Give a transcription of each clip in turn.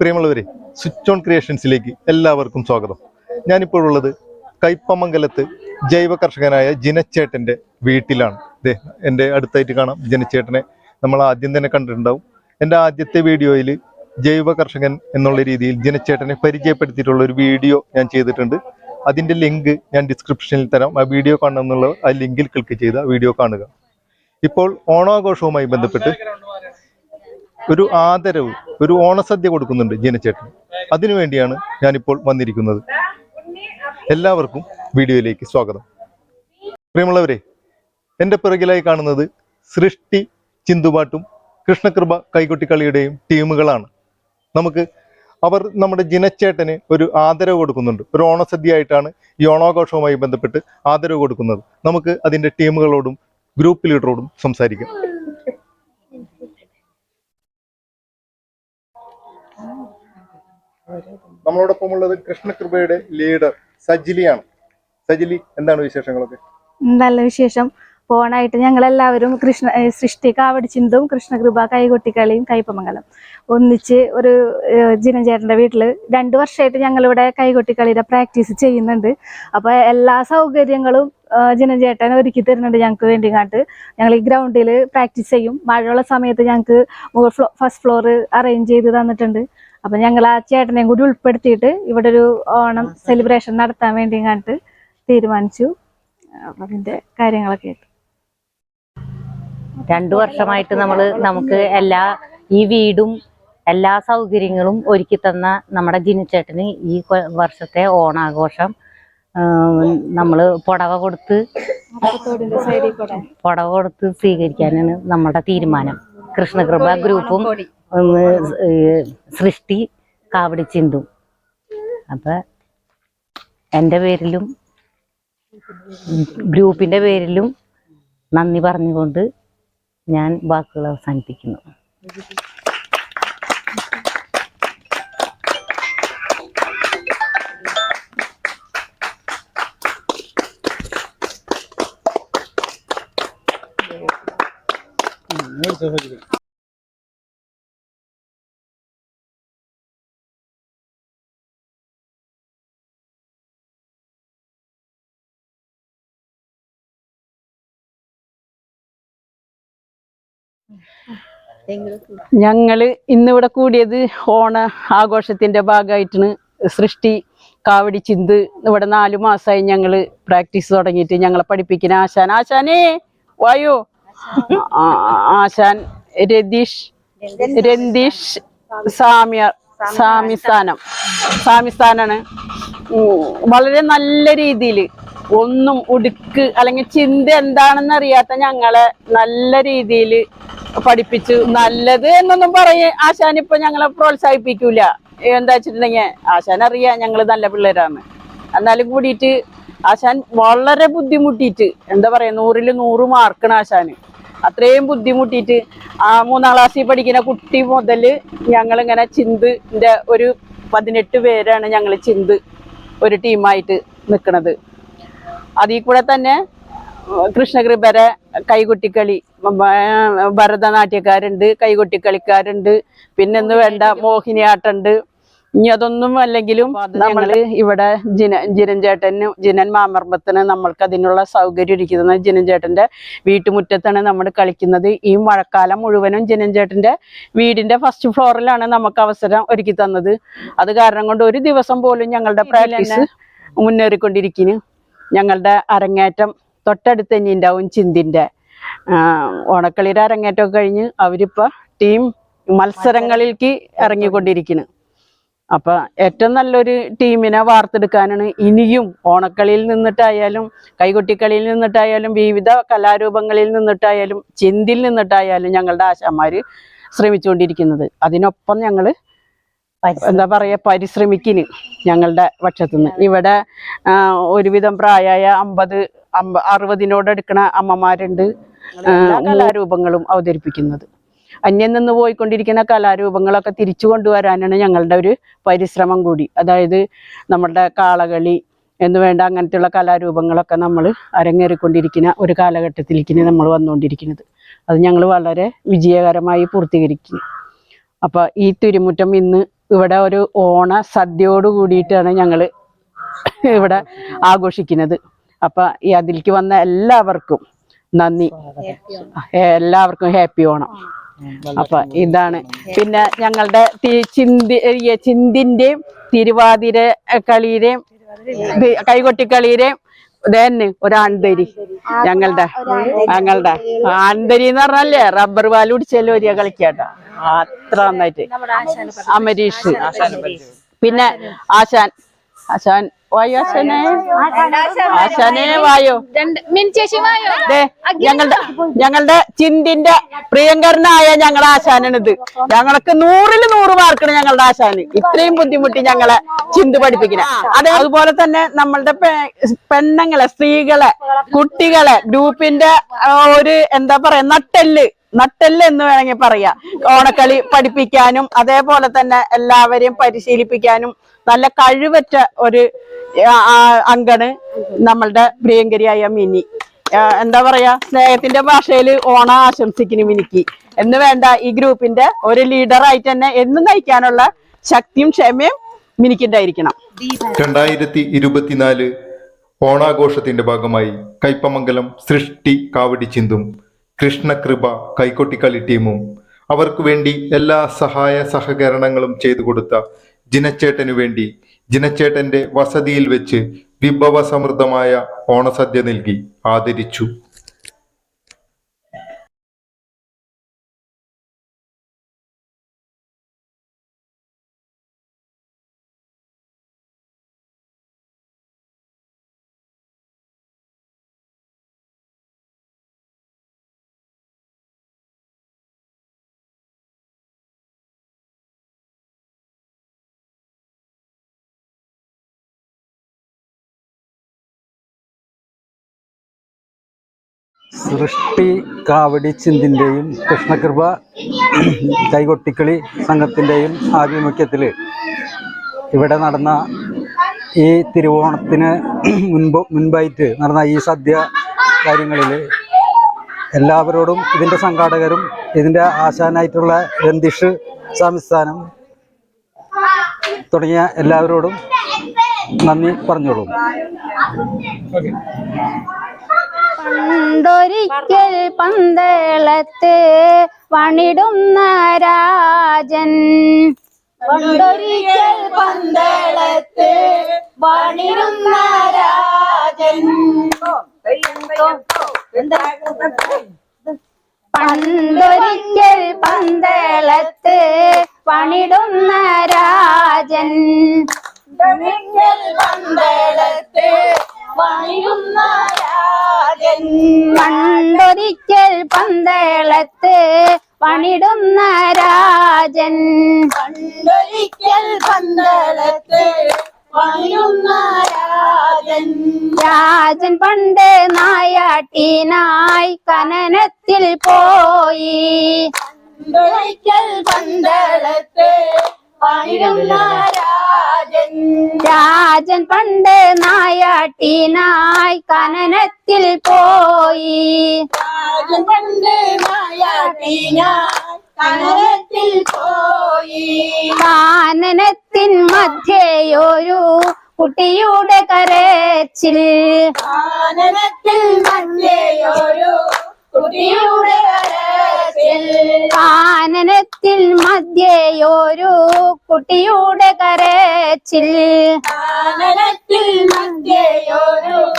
പ്രിയമുള്ളവരെ switch on ക്രിയേഷൻസിലേക്ക് എല്ലാവർക്കും സ്വാഗതം. ഞാനിപ്പോഴുള്ളത് കൈപ്പമംഗലത്ത് ജൈവ കർഷകനായ ജിനച്ചേട്ടന്റെ വീട്ടിലാണ്. ദേ എന്റെ അടുത്തായിട്ട് കാണാം ജിനച്ചേട്ടനെ. നമ്മൾ ആദ്യം തന്നെ കണ്ടിട്ടുണ്ടാവും. എന്റെ ആദ്യത്തെ വീഡിയോയിൽ ജൈവ കർഷകൻ എന്നുള്ള രീതിയിൽ ജിനച്ചേട്ടനെ പരിചയപ്പെടുത്തിയിട്ടുള്ള ഒരു വീഡിയോ ഞാൻ ചെയ്തിട്ടുണ്ട്. അതിന്റെ ലിങ്ക് ഞാൻ ഡിസ്ക്രിപ്ഷനിൽ തരാം. ആ വീഡിയോ കാണണമെന്നുള്ള ആ ലിങ്കിൽ ക്ലിക്ക് ചെയ്ത് വീഡിയോ കാണുക. ഇപ്പോൾ ഓണാഘോഷവുമായി ബന്ധപ്പെട്ട് ഒരു ആദരവ് ഒരു ഓണസദ്യ കൊടുക്കുന്നുണ്ട് ജിനച്ചേട്ടൻ അതിനുവേണ്ടിയാണ് ഞാനിപ്പോൾ വന്നിരിക്കുന്നത്. എല്ലാവർക്കും വീഡിയോയിലേക്ക് സ്വാഗതം. പ്രിയമുള്ളവരെ എന്റെ പിറകിലായി കാണുന്നത് സൃഷ്ടി ചിന്തുപാട്ടും കൃഷ്ണകൃപ കൈകൊട്ടിക്കളിയുടെയും ടീമുകളാണ്. നമുക്ക് അവർ നമ്മുടെ ജിനച്ചേട്ടന് ഒരു ആദരവ് കൊടുക്കുന്നുണ്ട്. ഒരു ഓണസദ്യയായിട്ടാണ് ഈ ഓണാഘോഷവുമായി ബന്ധപ്പെട്ട് ആദരവ് കൊടുക്കുന്നത്. നമുക്ക് അതിന്റെ ടീമുകളോടും ഗ്രൂപ്പ് ലീഡറോടും സംസാരിക്കാം. നമ്മളോടൊപ്പം ഉള്ളത് കൃഷ്ണകൃപയുടെ ലീഡർ സജിലിയാണ്. സജിലി എന്താണ് വിശേഷങ്ങളൊക്കെ? നല്ല വിശേഷം. പോണായിട്ട് ഞങ്ങൾ എല്ലാവരും കൃഷ്ണ സൃഷ്ടി കാവടിച്ചിന്തും കൃഷ്ണകൃപ കൈകൊട്ടിക്കളിയും കൈപ്പമംഗലം. ഒന്നിച്ച് ഒരു ജിനചേട്ടന്റെ വീട്ടിൽ രണ്ട് വർഷമായിട്ട് ഞങ്ങളിവിടെ കൈകൊട്ടിക്കളിയുടെ പ്രാക്ടീസ് ചെയ്യുന്നുണ്ട്. അപ്പോൾ എല്ലാ സൗകര്യങ്ങളും ജിനചേട്ടൻ ഒരുക്കി തരുന്നുണ്ട് ഞങ്ങൾക്ക് വേണ്ടി കാട്ട് ഞങ്ങൾ ഈ ഗ്രൗണ്ടിൽ പ്രാക്ടീസ് ചെയ്യും. മഴയുള്ള സമയത്ത് ഞങ്ങൾക്ക് ഫസ്റ്റ് ഫ്ലോർ അറേഞ്ച് ചെയ്ത് തന്നിട്ടുണ്ട്. അപ്പം ഞങ്ങൾ ആ ചേട്ടനെയും കൂടി ഉൾപ്പെടുത്തിയിട്ട് ഇവിടെ ഒരു ഓണം സെലിബ്രേഷൻ നടത്താൻ വേണ്ടി കണ്ടിട്ട് തീരുമാനിച്ചു. അതിന്റെ കാര്യങ്ങളൊക്കെ ആയിട്ട് രണ്ടു വർഷമായിട്ട് നമ്മൾ നമുക്ക് എല്ലാ ഈ വീടും എല്ലാ സൗകര്യങ്ങളും ഒരുക്കി തന്ന നമ്മുടെ ജിനുച്ചേട്ടന് ഈ വർഷത്തെ ഓണാഘോഷം നമ്മൾ പുടവ കൊടുത്ത് പുടവ കൊടുത്ത് സ്വീകരിക്കാനാണ് നമ്മുടെ തീരുമാനം. കൃഷ്ണകൃപ ഗ്രൂപ്പും ഒന്ന് സൃഷ്ടി കാവടി ചിന്തും. അപ്പൊ എന്റെ പേരിലും ഗ്രൂപ്പിന്റെ പേരിലും നന്ദി പറഞ്ഞുകൊണ്ട് ഞാൻ വാക്കുകൾ അവസാനിപ്പിക്കുന്നു. ഞങ്ങൾ ഇന്നിവിടെ കൂടിയത് ഓണ ആഘോഷത്തിന്റെ ഭാഗമായിട്ടാണ്. സൃഷ്ടി കാവടി ചിന്ത് ഇവിടെ നാലു മാസമായി ഞങ്ങൾ പ്രാക്ടീസ് തുടങ്ങിയിട്ട് ഞങ്ങളെ പഠിപ്പിക്കുന്ന ആശാൻ. ആശാനേ വായോ? ആശാൻ രതീഷ് രന്തീഷ് സാമ്യ സാമിസ്ഥാനം. സാമിസ്ഥാനാണ്. വളരെ നല്ല രീതിയിൽ ഒന്നും ഉടുക്ക് അല്ലെങ്കിൽ ചിന്ത എന്താണെന്ന് അറിയാത്ത ഞങ്ങളെ നല്ല രീതിയിൽ പഠിപ്പിച്ചു. നല്ലത് എന്നൊന്നും പറയ ആശാൻ ഇപ്പൊ ഞങ്ങളെ പ്രോത്സാഹിപ്പിക്കൂല. എന്താ വെച്ചിട്ടുണ്ടെങ്കിൽ ആശാൻ അറിയാം ഞങ്ങൾ നല്ല പിള്ളേരാണ്. എന്നാലും കൂടിയിട്ട് ആശാൻ വളരെ ബുദ്ധിമുട്ടിയിട്ട് എന്താ പറയാ നൂറിൽ നൂറ് മാർക്കാണ് ആശാന്. അത്രയും ബുദ്ധിമുട്ടിയിട്ട് ആ മൂന്നാം ക്ലാസ്സിൽ പഠിക്കുന്ന കുട്ടി മുതൽ ഞങ്ങളിങ്ങനെ ചിന്തിന്റെ ഒരു പതിനെട്ട് പേരാണ് ഞങ്ങൾ ചിന്ത് ഒരു ടീമായിട്ട് നിൽക്കുന്നത് അതിൽ കൂടെ തന്നെ കൃഷ്ണകൃപരെ കൈകൊട്ടിക്കളി. ഭരതനാട്യക്കാരുണ്ട് കൈകൊട്ടിക്കളിക്കാരുണ്ട്. പിന്നെന്ന് വേണ്ട മോഹിനിയാട്ടുണ്ട്. ഇനി അതൊന്നും അല്ലെങ്കിലും നമ്മൾ ഇവിടെ ജിന ജിനൻ ചേട്ടന് ജിനൻ മാമർമ്മത്തിന് നമ്മൾക്ക് അതിനുള്ള സൗകര്യം ഇരിക്കുന്നത് ജിനൻ ചേട്ടന്റെ വീട്ടുമുറ്റത്താണ് നമ്മൾ കളിക്കുന്നത്. ഈ മഴക്കാലം മുഴുവനും ജിനൻ ചേട്ടന്റെ വീടിന്റെ ഫസ്റ്റ് ഫ്ലോറിലാണ് നമുക്ക് അവസരം ഒരുക്കി തന്നത് അത് കാരണം കൊണ്ട് ഒരു ദിവസം പോലും ഞങ്ങളുടെ പ്രാക്ടീസ് മുന്നേറിക്കൊണ്ടിരിക്കുന്നു. ഞങ്ങളുടെ അരങ്ങേറ്റം തൊട്ടടുത്ത് തന്നെ ഉണ്ടാവും ചിന്തിന്റെ. ഓണക്കളിയുടെ അരങ്ങേറ്റമൊക്കെ കഴിഞ്ഞ് അവരിപ്പോൾ ടീം മത്സരങ്ങളിലേക്ക് ഇറങ്ങിക്കൊണ്ടിരിക്കുന്നു. അപ്പൊ ഏറ്റവും നല്ലൊരു ടീമിനെ വാർത്തെടുക്കാനാണ് ഇനിയും ഓണക്കളിയിൽ നിന്നിട്ടായാലും കൈകൊട്ടിക്കളിയിൽ നിന്നിട്ടായാലും വിവിധ കലാരൂപങ്ങളിൽ നിന്നിട്ടായാലും ചിന്തിൽ നിന്നിട്ടായാലും ഞങ്ങളുടെ ആശാന്മാര് ശ്രമിച്ചുകൊണ്ടിരിക്കുന്നത്. അതിനൊപ്പം ഞങ്ങൾ എന്താ പറയാ പരിശ്രമിക്കിന് ഞങ്ങളുടെ പക്ഷത്തുനിന്ന്. ഇവിടെ ഒരുവിധം പ്രായമായ അമ്പത് അമ്പ അറുപതിനോട് എടുക്കണ അമ്മമാരുണ്ട് കലാരൂപങ്ങളും അവതരിപ്പിക്കുന്നത്. അന്യം നിന്ന് പോയിക്കൊണ്ടിരിക്കുന്ന കലാരൂപങ്ങളൊക്കെ തിരിച്ചു കൊണ്ടുവരാനാണ് ഞങ്ങളുടെ ഒരു പരിശ്രമം കൂടി. അതായത് നമ്മുടെ കാളകളി എന്ന് വേണ്ട അങ്ങനത്തെയുള്ള കലാരൂപങ്ങളൊക്കെ നമ്മൾ അരങ്ങേറിക്കൊണ്ടിരിക്കുന്ന ഒരു കാലഘട്ടത്തിലേക്ക് നമ്മൾ വന്നുകൊണ്ടിരിക്കുന്നത്. അത് ഞങ്ങൾ വളരെ വിജയകരമായി പൂർത്തീകരിക്കുന്നു. അപ്പൊ ഈ തിരുമുറ്റം ഇന്ന് ഇവിടെ ഒരു ഓണ സദ്യയോട് കൂടിയിട്ടാണ് ഞങ്ങൾ ഇവിടെ ആഘോഷിക്കുന്നത്. അപ്പൊ ഈ അതിലേക്ക് വന്ന എല്ലാവർക്കും നന്ദി. എല്ലാവർക്കും ഹാപ്പി ഓണം. അപ്പൊ ഇതാണ്. പിന്നെ ഞങ്ങളുടെ ചിന്തി ചിന്തിന്റെയും തിരുവാതിര കളിയുടെയും കൈകൊട്ടിക്കളിയുടെയും ഇതന്നെ ഒരു ആൺതരി ഞങ്ങളുടെ ഞങ്ങളുടെ ആൺതരി എന്ന് പറഞ്ഞല്ലേ റബ്ബർ പാൽ കുടിച്ചാലും ഒരു കളിക്കാട്ടോ. അത്ര നന്നായിട്ട്. അമരീഷ്. പിന്നെ ആശാൻ. ആശാൻ വായോ ആശാനെ? ആശാനെ വായോ. ഞങ്ങളുടെ ഞങ്ങളുടെ ചിന്തിന്റെ പ്രിയങ്കരനായ ഞങ്ങളുടെ ആശാനാണിത്. ഞങ്ങൾക്ക് നൂറിൽ നൂറ് മാർക്കാണ് ഞങ്ങളുടെ ആശാന്. ഇത്രയും ബുദ്ധിമുട്ടി ഞങ്ങളെ ചിന്ത് പഠിപ്പിക്കുന്ന അത് അതുപോലെ തന്നെ നമ്മളുടെ പെണ്ണുങ്ങളെ സ്ത്രീകളെ കുട്ടികളെ ഗ്രൂപ്പിന്റെ ഒരു എന്താ പറയാ നട്ടെല്ല്. നട്ടെല്ല് എന്ന് വേണമെങ്കിൽ പറയാ. ഓണക്കളി പഠിപ്പിക്കാനും അതേപോലെ തന്നെ എല്ലാവരെയും പരിശീലിപ്പിക്കാനും നല്ല കഴിവറ്റ ഒരു അങ്കണ് നമ്മളുടെ പ്രിയങ്കരിയായ മിനി. എന്താ പറയാ സ്നേഹത്തിന്റെ ഭാഷയിൽ ഓണ ആശംസിക്കുന്നു മിനിക്ക്. എന്ന് വേണ്ട ഈ ഗ്രൂപ്പിന്റെ ഒരു ലീഡറായിട്ട് തന്നെ എന്നും നയിക്കാനുള്ള ശക്തിയും ക്ഷമയും മിനിക്കുണ്ടായിരിക്കണം രണ്ടായിരത്തി ഇരുപത്തിനാല് ഓണാഘോഷത്തിന്റെ ഭാഗമായി കൈപ്പമംഗലം സൃഷ്ടി കാവടി ചിന്തും കൃഷ്ണകൃപ കൈക്കൊട്ടിക്കളി ടീമും അവർക്ക് വേണ്ടി എല്ലാ സഹായ സഹകരണങ്ങളും ചെയ്തു കൊടുത്ത ജിനച്ചേട്ടനു വേണ്ടി ജിനച്ചേട്ടന്റെ വസതിയിൽ വെച്ച് വിഭവസമൃദ്ധമായ ഓണസദ്യ നൽകി ആദരിച്ചു. സൃഷ്ടി കാവടി ചിന്തിന്റെയും കൃഷ്ണകൃപ കൈകൊട്ടിക്കളി സംഘത്തിന്റെയും ആഭിമുഖ്യത്തിൽ ഇവിടെ നടന്ന ഈ തിരുവോണത്തിന് മുൻപ് മുൻപായിട്ട് നടന്ന ഈ സദ്യ കാര്യങ്ങളിൽ എല്ലാവരോടും ഇതിന്റെ സംഘാടകരും ഇതിന്റെ ആശാനായിട്ടുള്ള രന്തീഷ് സംസ്ഥാനം തുടങ്ങിയ എല്ലാവരോടും നന്ദി പറഞ്ഞോളൂ. പണ്ടൊരിക്കൽ പന്തേളത്ത് പണിടുന്ന രാജൻ. പണ്ടൊരിക്കൽ പന്തേളത്ത് പണിടുന്ന രാജൻ. പണ്ടൊരിക്കൽ പന്തേളത്ത് പണിടുന്ന രാജൻ. രാജൻ. പണ്ടൊരിക്കൽ പന്തേളത്ത് പണിടുന്ന രാജൻ. പണ്ടൊരിക്കൽ പന്തേളത്ത് പണിടുന്ന രാജൻ. രാജൻ പണ്ട് നായാട്ടിനായി കനനത്തിൽ പോയി. പണ്ടൊരിക്കൽ പന്തളത്ത് രാജൻ. പണ്ട് നായാട്ടിനായി കനനത്തിൽ പോയി. രാജൻ പണ്ട് നായാട്ടിനായി കനനത്തിൽ പോയി. കാനനത്തിൻ മധ്യയൊരു കുട്ടിയുടെ കരച്ചിൽ. കാനനത്തിൽ മധ്യയൊരു കാനനത്തിൽ മധ്യയൊരു കുട്ടിയുടെ കരച്ചിൽ. കാനനത്തിൽ മധ്യയൊരു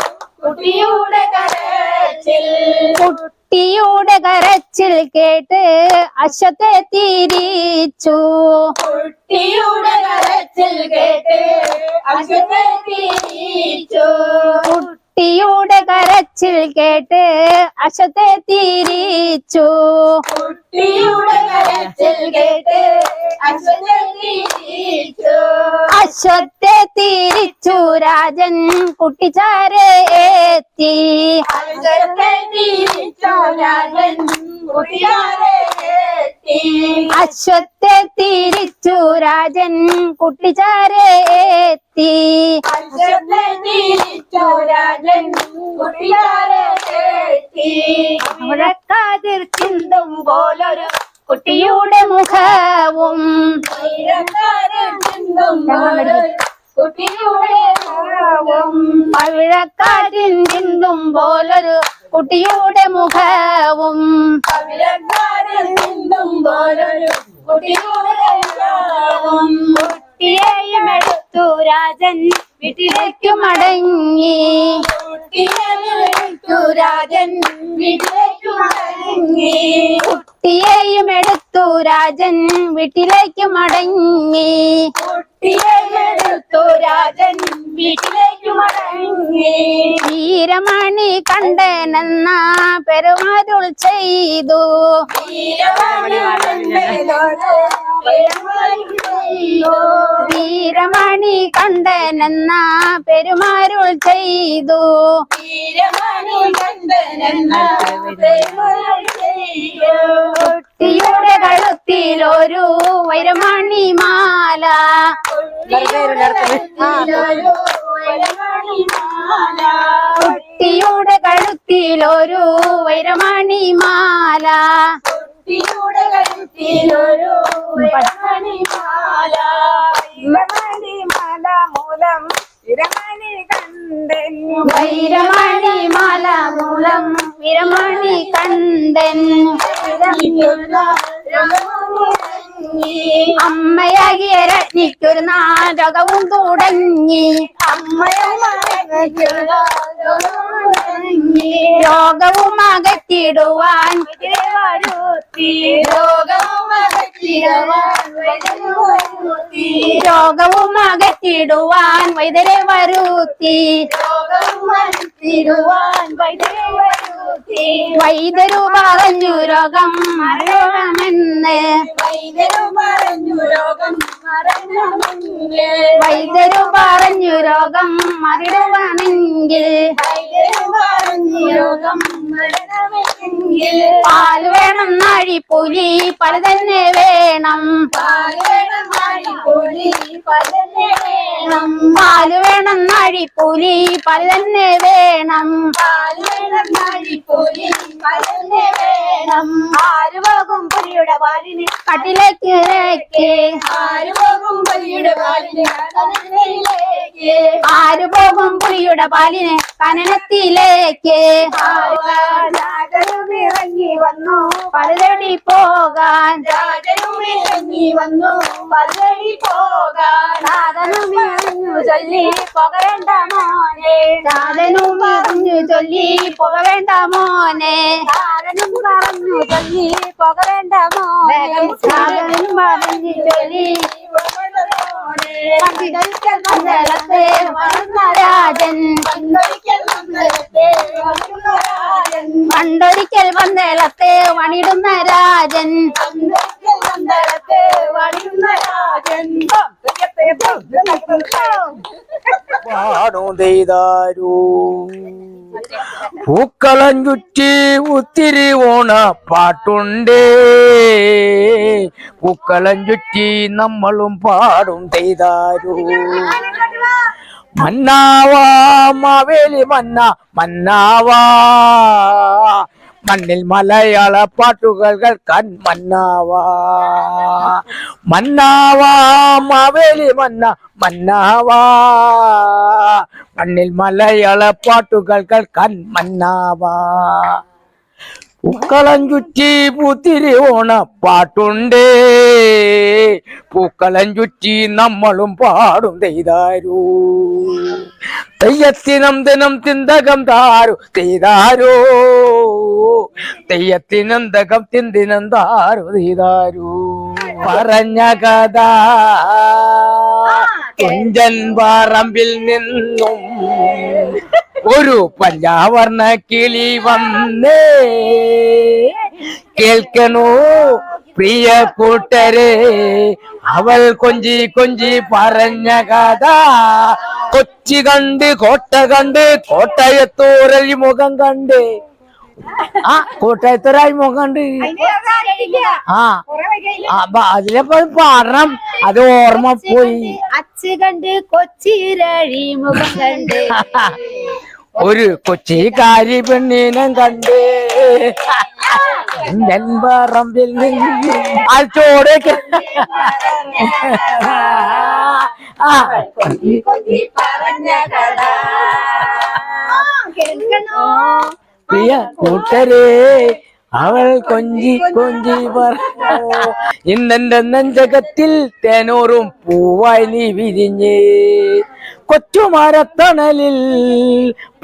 കുട്ടിയുടെ കരച്ചിൽ. കുട്ടിയുടെ കരച്ചിൽ കേട്ട് അശ്വത്തെ തിരിച്ചു. കുട്ടിയുടെ കരച്ചിൽ കേട്ട് അശ്വത്തെ തിരിച്ചു. കുട്ടിയുടെ കരച്ചിൽ കേട്ട് അശത്തെ തിരിച്ചു. കുട്ടിയുടെ കരച്ചിൽ കേട്ട് അശ്വത്തെ തിരിച്ചു. അശ്വത്തെ തിരിച്ചു. രാജൻ കുട്ടിച്ചാരെ എത്തി. അശ്വത്തെ തിരിച്ചു. രാജൻ കുട്ടിച്ചാരെ എത്തി. അശ്വത്തെ തിരിച്ചു. രാജൻ കുട്ടിച്ചാരെ എത്തി. തിരിച്ചു രാജൻ കുട്ടിച്ചാരെ എത്തി മുഴക്കാതിർ ചിന്തും പോലൊരു കുട്ടിയുടെ മുഖവും. പവിഴക്കാറ്റിൻ ചിന്തും പോലൊരു കുട്ടിയുടെ മുഖവും. കുട്ടിയെയും എടുത്തു രാജൻ വീട്ടിലേക്കു മടങ്ങി. രാജൻ വീട്ടിലേക്കു മടങ്ങി. കുട്ടിയെയും എടുത്തു രാജൻ വീട്ടിലേക്കു മടങ്ങി. എടുത്തു രാജൻ വീട്ടിലേക്കു മടങ്ങി. വീരമണി കണ്ടനെന്ന പെരുമാരുൾ ചെയ്തു. വീരമണി കണ്ടനെന്ന പെരുമാരുൾ ചെയ്തു. കുട്ടിയുടെ കഴുത്തിലൊരു വൈരമണി മാല കുട്ടിയുടെ കഴുത്തിലൊരു വൈരമണി മാല കുട്ടിയുടെ കഴുത്തിലൊരു വൈരമണി മാല വൈരമണി മാല മൂലം വിരമണി കണ്ടൻ. വൈരമണി മാല മൂലം വിരമണി കണ്ടൻ അമ്മയാകിയ രജ്ഞിക്കൊരു നാടകവും തുടങ്ങി. രോഗവും അകറ്റിടുവാൻ രോഗവും അകറ്റിടുവാൻ വൈദ്യരെ വരുത്തി. വൈദ്യരു പറഞ്ഞു രോഗം മരണമെന്ന്. വൈദ്യരു പറഞ്ഞു രോഗം മറിടുവാണെങ്കിൽ പാൽ വേണം നാഴിപ്പുലി പല തന്നെ വേണം. പാൽ വേണം നാഴിപ്പുലി പല തന്നെ വേണം. ആര് പോകും പുലിയുടെ പാലിന് കട്ടിലേക്ക് ആര് പോകും പുലിയുടെ പാലിന് കനനത്തിലേക്ക് ഇറങ്ങി വന്നു. പലതടി പോകാൻ. ഇറങ്ങി വന്നു. പലതടി പോകാൻ. ഇറങ്ങു ചൊല്ലി പോകവേണ്ട മോനെ. സാധനവും പറഞ്ഞു ചൊല്ലി പുകവേണ്ട മോനെ. സാധനം പറഞ്ഞു ചൊല്ലി പുകവേണ്ട മോനെ. സാധനം പറഞ്ഞു ചൊല്ലി രാജൻ പണ്ടൊരിക്കൽ വന്നേലത്തെ വണിടുന്ന രാജൻ. പാടു ചെയ്താരൂ പൂക്കളം ചുറ്റി ഒത്തിരി ഓണ പാട്ടുണ്ടേ. പൂക്കളം നമ്മളും പാടും ചെയ്താരൂ മന്നാവാ മാവേലി മന്ന മന്നാവാ. മണ്ണിൽ മലയാള പാട്ടുകൾ കേൾക്കാൻ മന്നാവാ. മന്നാവാ മാവേലി മന്ന മന്നാവാ. മണ്ണിൽ മലയാള പാട്ടുകൾ കേൾക്കാൻ മന്നാവാ. പൂക്കളം ചുറ്റി പൂത്തിരി ഓണ പാട്ടുണ്ടേ. പൂക്കളം ചുറ്റി നമ്മളും പാടും തെയ്താരൂ തെയ്യത്തിനം ദിനം തിന്തകം താരു തെയ്താരോ തെയ്യത്തിനം ദകം തിന്തിനം താരു തെയ്താരൂ പറഞ്ഞ കഥ കുഞ്ചൻ പറമ്പിൽ നിന്നും ഒരു പഞ്ചാവർണ കിളി വന്നേ. കേൾക്കണോ? പ്രിയ കൂട്ടരെ അവൾ കൊഞ്ചി കൊഞ്ചി പറഞ്ഞ കഥ. കൊച്ചി കണ്ട് കോട്ട കണ്ട് കോട്ടയത്തോരലി മുഖം കണ്ട്. ആ കോട്ടയത്തോരായി മുഖം കണ്ട്. ആ അതിലിപ്പോ പാടണം അത് ഓർമ്മ പോയി. അച്ച് കണ്ട് കൊച്ചിരഴി മുഖം കണ്ട്. ഒരു കൊച്ചിക്കാരി പെണ്ണിനെ കണ്ടേ. പറമ്പിൽ നിന്ന് പ്രിയ കൂട്ടരേ അവൾ കൊഞ്ചി കൊഞ്ചി പറഞ്ഞു. ഇന്നെന്റെ നെഞ്ചകത്തിൽ തേനൂറും പൂവായി നീ വിരിഞ്ഞ്. കൊച്ചുമരത്തണലിൽ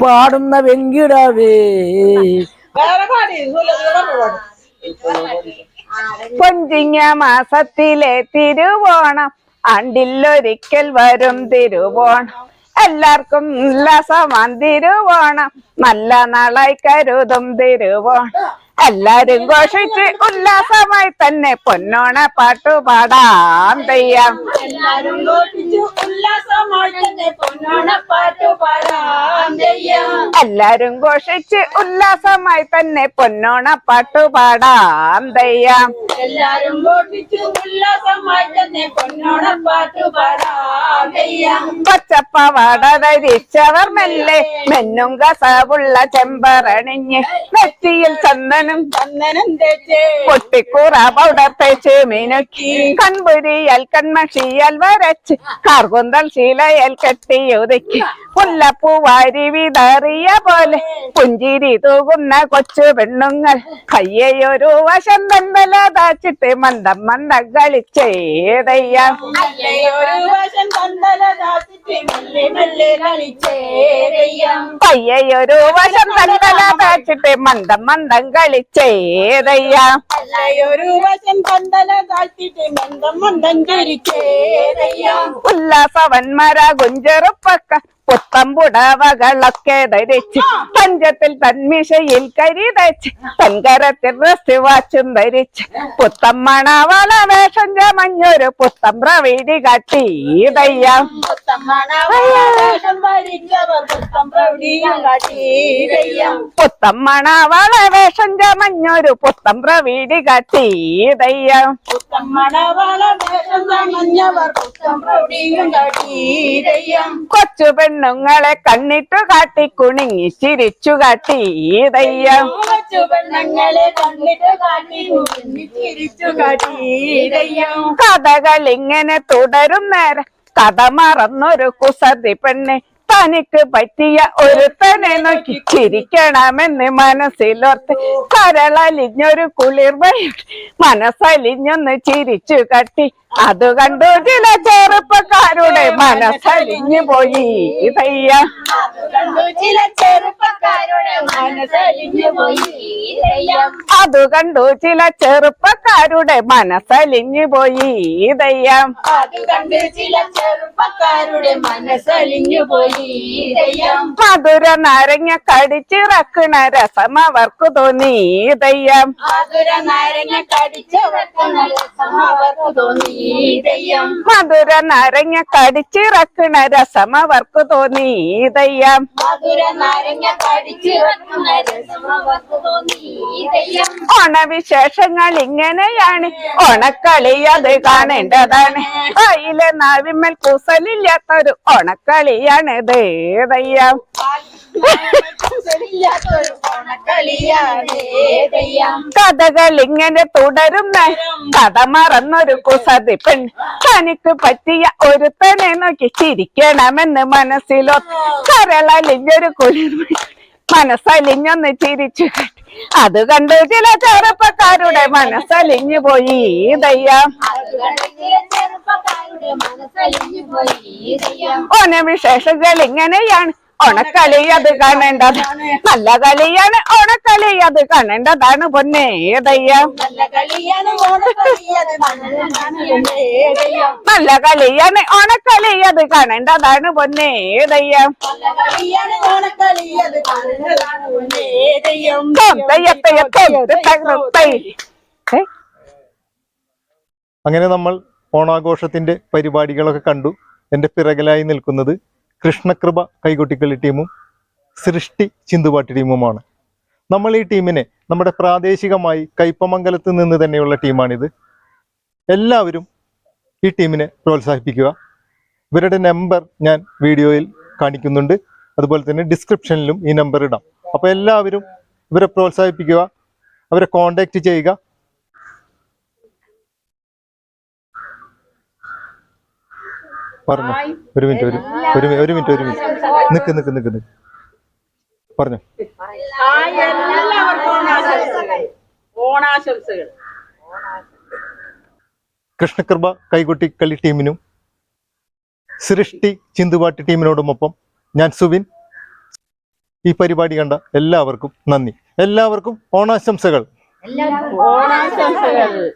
പാടുന്ന വെങ്കിടവേ പൊഞ്ചിങ്ങ മാസത്തിലെ തിരുവോണം ആണ്ടിലൊരിക്കൽ വരും തിരുവോണം. എല്ലാവർക്കും ഉല്ലാസമാൻ തിരുവോണം നല്ല നാളായി കരുതും തിരുവോണം. എല്ലാരും ഘോഷിച്ച് ഉല്ലാസമായി തന്നെ പൊന്നോണ പാട്ടു പാടാം തെയ്യാം എല്ലാരും ഘോഷിച്ച് ഉല്ലാസമായി തന്നെ പൊന്നോണ പാട്ടു പാടാം തെയ്യാം എല്ലാരും ഘോഷിച്ച് ഉല്ലാസമായി തന്നെ പൊന്നോണ പാട്ടു പാടാം തെയ്യം എല്ലാരും ഘോഷിച്ച് ഉല്ലാസമായി തന്നെ പൊന്നോണ പാട്ടു പാടാം തെയ്യാം പച്ചപ്പവാട ധരിച്ചവർ മെല്ലെ മെന്നും കസവുള്ള ചെമ്പറണിഞ്ഞ് നെറ്റിയിൽ ചന്ദനം ചന്ദനം തേച്ച്. പൊട്ടിക്കൂറ പൗഡർ തേച്ച് മിനുക്കി. കൺപുരിയൽ കൺമഷിയൽ വരച്ച്. കാർകുന്തൽ ശീലയൽ കെട്ടി ഒതുക്കി മുല്ലപ്പൂ വാരി വിതറിയ പോലെ പുഞ്ചിരി തൂകുന്ന കൊച്ചു പെണ്ണുങ്ങൾ കയ്യൊരു വശം തന്നല താച്ചിട്ട് മന്ദം മന്ദ കളിച്ചേതയ്യ കയ്യൊരു വശം തന്നല താച്ചിട്ട് മന്ദം മന്ദം കളിച്ചേതയ്യ ഒരു വശം ഉല്ലാസവന്മാര ഗുഞ്ചറുപ്പക്ക പുത്തമ്പുടവകളൊക്കെ ധരിച്ച് പഞ്ചത്തിൽ തന്മിഷയിൽ കരി തയ്ച്ച് തൻകരത്തിൽ വാച്ചും ധരിച്ച് പുത്തം മണവള വേഷം ചമഞ്ഞൊരു പുത്തം പ്രവീതി കാട്ടി പുത്തം മണവള വേഷം ചമഞ്ഞൊരു പുത്തം പ്രവീതി കാട്ടി ദയ്യാം. പുത്തം മണവാള വേഷം പുത്തം കൊച്ചു പെണ്ണുങ്ങളെ കണ്ണിട്ടു കാട്ടി കുണുങ്ങി ചിരിച്ചു കാട്ടി. ഈ ദയ്യം കാട്ടി കഥകൾ ഇങ്ങനെ തുടരും നേരം. കഥ മറന്നൊരു കുസതി പെണ്ണെ. തനിക്ക് പറ്റിയ ഒരുത്തനെ നോക്കി ചിരിക്കണമെന്ന് മനസ്സിലോർത്ത് കരളലിഞ്ഞൊരു കുളിർമയിൽ മനസ്സലിഞ്ഞൊന്ന് ചിരിച്ചു കട്ടി. അത് കണ്ടു ചില ചെറുപ്പക്കാരുടെ മനസ്സലിഞ്ഞു പോയി. ഇതയ്യ ചില ചെറുപ്പക്കാരുടെ മനസ്സലിഞ്ഞു പോയി. അത് കണ്ടു ചില ചെറുപ്പക്കാരുടെ മനസ്സലിഞ്ഞു പോയി. ഇതയ്യ അത് കണ്ടു ചില ചെറുപ്പക്കാരുടെ മനസ്സലിഞ്ഞു പോയി. മധുര നാരങ്ങ കടിച്ചിറക്കണ രസം അവർക്ക് തോന്നി. ദയ്യം മധുര നാരങ്ങ കടിച്ചിറക്കണ രസം അവർക്ക് തോന്നി. ദയ്യം മധുര നാരങ്ങ കടിച്ചിറക്കണ രസം അവർക്ക് തോന്നി ഈതയ്യം മധുര നാരങ്ങ കടിച്ചിറക്കണ രസം അവർക്ക് തോന്നി ദയ്യം ഓണവിശേഷങ്ങൾ ഇങ്ങനെയാണ്. ഓണക്കളി അത് കാണേണ്ടതാണ്. അയിലെ നാവിമ്മൽ കുസലില്ലാത്തൊരു ഓണക്കളിയാണ് ഇത് കഥകൾ ഇങ്ങനെ തുടരുന്ന കഥ മറന്നൊരു കുസതി പെൺ തനിക്ക് പറ്റിയ ഒരുത്തനെ നോക്കി ചിരിക്കണമെന്ന് മനസ്സിലോ കരളലിഞ്ഞൊരു കുളിർമ മനസ്സലിഞ്ഞൊന്ന് ചിരിച്ചു കെട്ടി. അത് കണ്ട് ചില ചെറുപ്പക്കാരുടെ മനസ്സലിഞ്ഞു പോയി ദയ്യാം. അത് കണ്ട് ചില ചെറുപ്പക്കാരുടെ മനസ്സലിഞ്ഞു പോയി ദയ്യം. ഓന വിശേഷങ്ങൾ ഇങ്ങനെയാണ്. ഓണക്കളി കാണേണ്ടത്. നല്ല കളിയാണ് ഉണക്കലയത് കാണേണ്ടതാണ് പൊന്നേ ദയ്യാം നല്ല കളിയാണ് ഉണക്കലയത് കാണേണ്ടതാണ് പൊന്നേ ദയ്യാം നല്ല കളിയാണ് ഓണക്കളി അത് നല്ലതാണ് ദയ്യം ഏ? അങ്ങനെ നമ്മൾ ഓണാഘോഷത്തിന്റെ പരിപാടികളൊക്കെ കണ്ടു. എന്റെ പിറകിലായി നിൽക്കുന്നത് കൃഷ്ണകൃപ കൈകൊട്ടിക്കളി ടീമും സൃഷ്ടി ചിന്തുപാട്ടി ടീമുമാണ്. നമ്മൾ ഈ ടീമിനെ നമ്മുടെ പ്രാദേശികമായി കയ്പമംഗലത്ത് നിന്ന് തന്നെയുള്ള ടീമാണിത്. എല്ലാവരും ഈ ടീമിനെ പ്രോത്സാഹിപ്പിക്കുക. ഇവരുടെ നമ്പർ ഞാൻ വീഡിയോയിൽ കാണിക്കുന്നുണ്ട്. അതുപോലെ തന്നെ ഡിസ്ക്രിപ്ഷനിലും ഈ നമ്പർ ഇടാം. അപ്പോൾ എല്ലാവരും ഇവരെ പ്രോത്സാഹിപ്പിക്കുക അവരെ കോണ്ടാക്റ്റ് ചെയ്യുക. പറഞ്ഞു. ഒരു മിനിറ്റ് ഒരു ഒരു ഒരു മിനിറ്റ് ഒരു മിനിറ്റ്. നിക്ക് നിക്ക് നിക്ക് നിക്ക്. പറഞ്ഞു. ഓണാശംസകൾ. കൃഷ്ണകൃപ കൈകൊട്ടിക്കളി ടീമിനും സൃഷ്ടി ചിന്തുപാട്ട് ടീമിനോടുമൊപ്പം ഞാൻ സുവിൻ. ഈ പരിപാടി കണ്ട എല്ലാവർക്കും നന്ദി. എല്ലാവർക്കും ഓണാശംസകൾ. ഓണാശംസകൾ.